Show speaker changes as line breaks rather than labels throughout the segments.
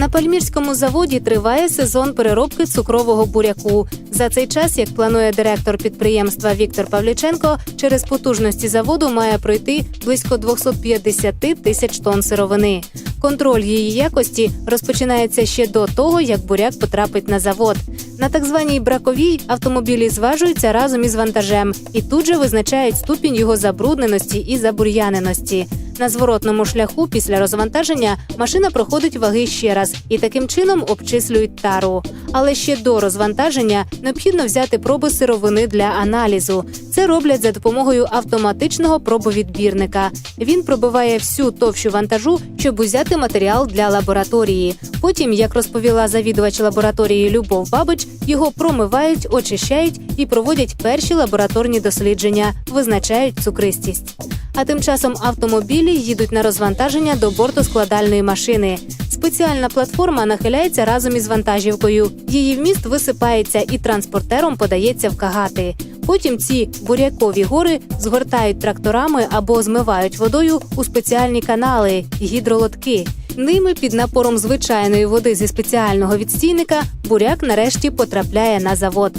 На пальмірському заводі триває сезон переробки цукрового буряку. За цей час, як планує директор підприємства Віктор Павліченко, через потужності заводу має пройти близько 250 тисяч тонн сировини. Контроль її якості розпочинається ще до того, як буряк потрапить на завод. На так званій браковій автомобілі зважуються разом із вантажем і тут же визначають ступінь його забрудненості і забур'яненості. На зворотному шляху після розвантаження машина проходить ваги ще раз і таким чином обчислюють тару. Але ще до розвантаження необхідно взяти проби сировини для аналізу. Це роблять за допомогою автоматичного пробовідбірника. Він пробиває всю товщу вантажу, щоб узяти матеріал для лабораторії. Потім, як розповіла завідувач лабораторії Любов Бабич, його промивають, очищають і проводять перші лабораторні дослідження, визначають цукристість. А тим часом автомобілі їдуть на розвантаження до бортоскладальної машини. Спеціальна платформа нахиляється разом із вантажівкою. Її вміст висипається і транспортером подається в кагати. Потім ці бурякові гори згортають тракторами або змивають водою у спеціальні канали гідролотки. Ними під напором звичайної води зі спеціального відстійника буряк нарешті потрапляє на завод.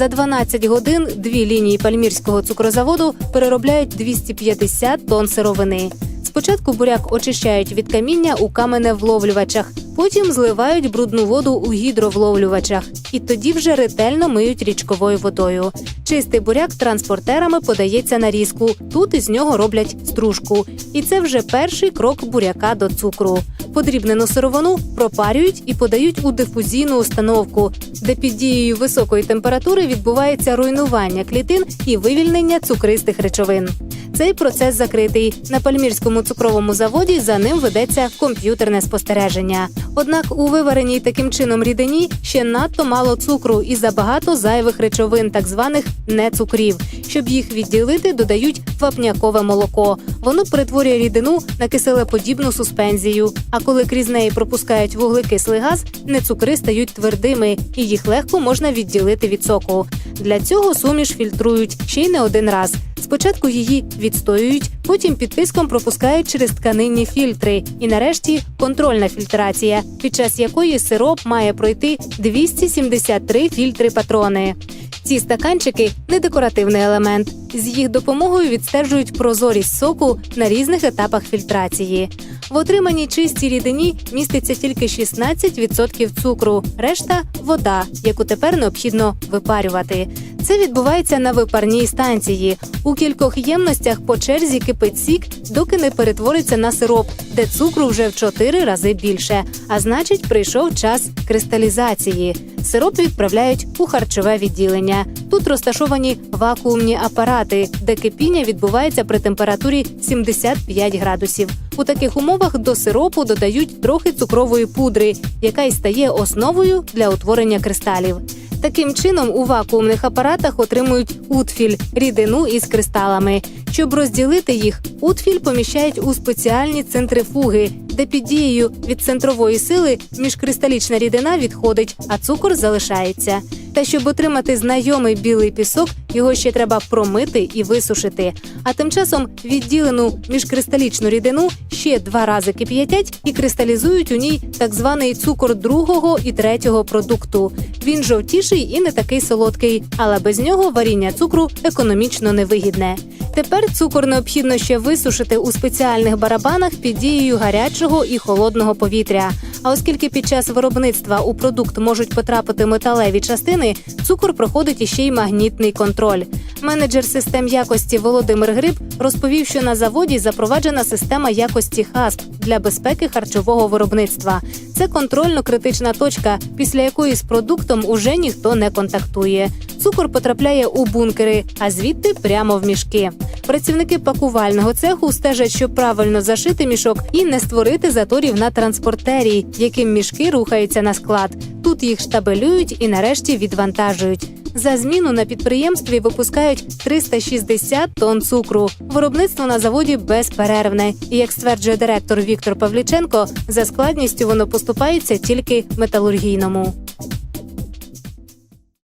За 12 годин дві лінії пальмірського цукрозаводу переробляють 250 тонн сировини. Спочатку буряк очищають від каміння у каменевловлювачах, потім зливають брудну воду у гідровловлювачах і тоді вже ретельно миють річковою водою. Чистий буряк транспортерами подається на різку. Тут із нього роблять стружку. І це вже перший крок буряка до цукру. Подрібнену сировину пропарюють і подають у дифузійну установку, де під дією високої температури відбувається руйнування клітин і вивільнення цукристих речовин. Цей процес закритий на пальмірському цукровому заводі. За ним ведеться комп'ютерне спостереження. Однак у вивареній таким чином рідині ще надто мало цукру і забагато зайвих речовин, так званих нецукрів. Щоб їх відділити, додають вапнякове молоко. Воно перетворює рідину на киселеподібну суспензію. А коли крізь неї пропускають вуглекислий газ, нецукри стають твердими, і їх легко можна відділити від соку. Для цього суміш фільтрують ще й не один раз. Спочатку її відстоюють, потім під тиском пропускають через тканинні фільтри, і нарешті контрольна фільтрація, під час якої сироп має пройти 273 фільтри патрони. Ці стаканчики не декоративний елемент. З їх допомогою відстежують прозорість соку на різних етапах фільтрації. В отриманій чистій рідині міститься тільки 16% цукру, решта вода, яку тепер необхідно випарювати. Це відбувається на випарній станції. У кількох ємностях по черзі кипить сік, доки не перетвориться на сироп, де цукру вже в 4 рази більше. А значить, прийшов час кристалізації. Сироп відправляють у харчове відділення. Тут розташовані вакуумні апарати, де кипіння відбувається при температурі 75 градусів. У таких умовах до сиропу додають трохи цукрової пудри, яка й стає основою для утворення кристалів. Таким чином, у вакуумних апаратах отримують утфіль рідину із кристалами. Щоб розділити їх, утфіль поміщають у спеціальні центрифуги, де під дією від центрової сили міжкристалічна рідина відходить, а цукор залишається. Та щоб отримати знайомий білий пісок, його ще треба промити і висушити. А тим часом відділену міжкристалічну рідину ще два рази кип'ятять і кристалізують у ній так званий цукор другого і третього продукту. Він жовтіший і не такий солодкий, але без нього варіння цукру економічно невигідне. Тепер цукор необхідно ще висушити у спеціальних барабанах під дією гарячого і холодного повітря. А оскільки під час виробництва у продукт можуть потрапити металеві частини, цукор проходить іще й магнітний контроль. Менеджер систем якості Володимир Гриб розповів, що на заводі запроваджена система якості ХАСП для безпеки харчового виробництва. Це контрольно-критична точка, після якої з продуктом уже ніхто не контактує. Цукор потрапляє у бункери, а звідти прямо в мішки. Працівники пакувального цеху стежать, щоб правильно зашити мішок і не створити заторів на транспортері, яким мішки рухаються на склад. Тут їх штабелюють і нарешті відвантажують. За зміну на підприємстві випускають 360 тонн цукру. Виробництво на заводі безперервне. І як стверджує директор Віктор Павліченко, за складністю воно поступається тільки металургійному.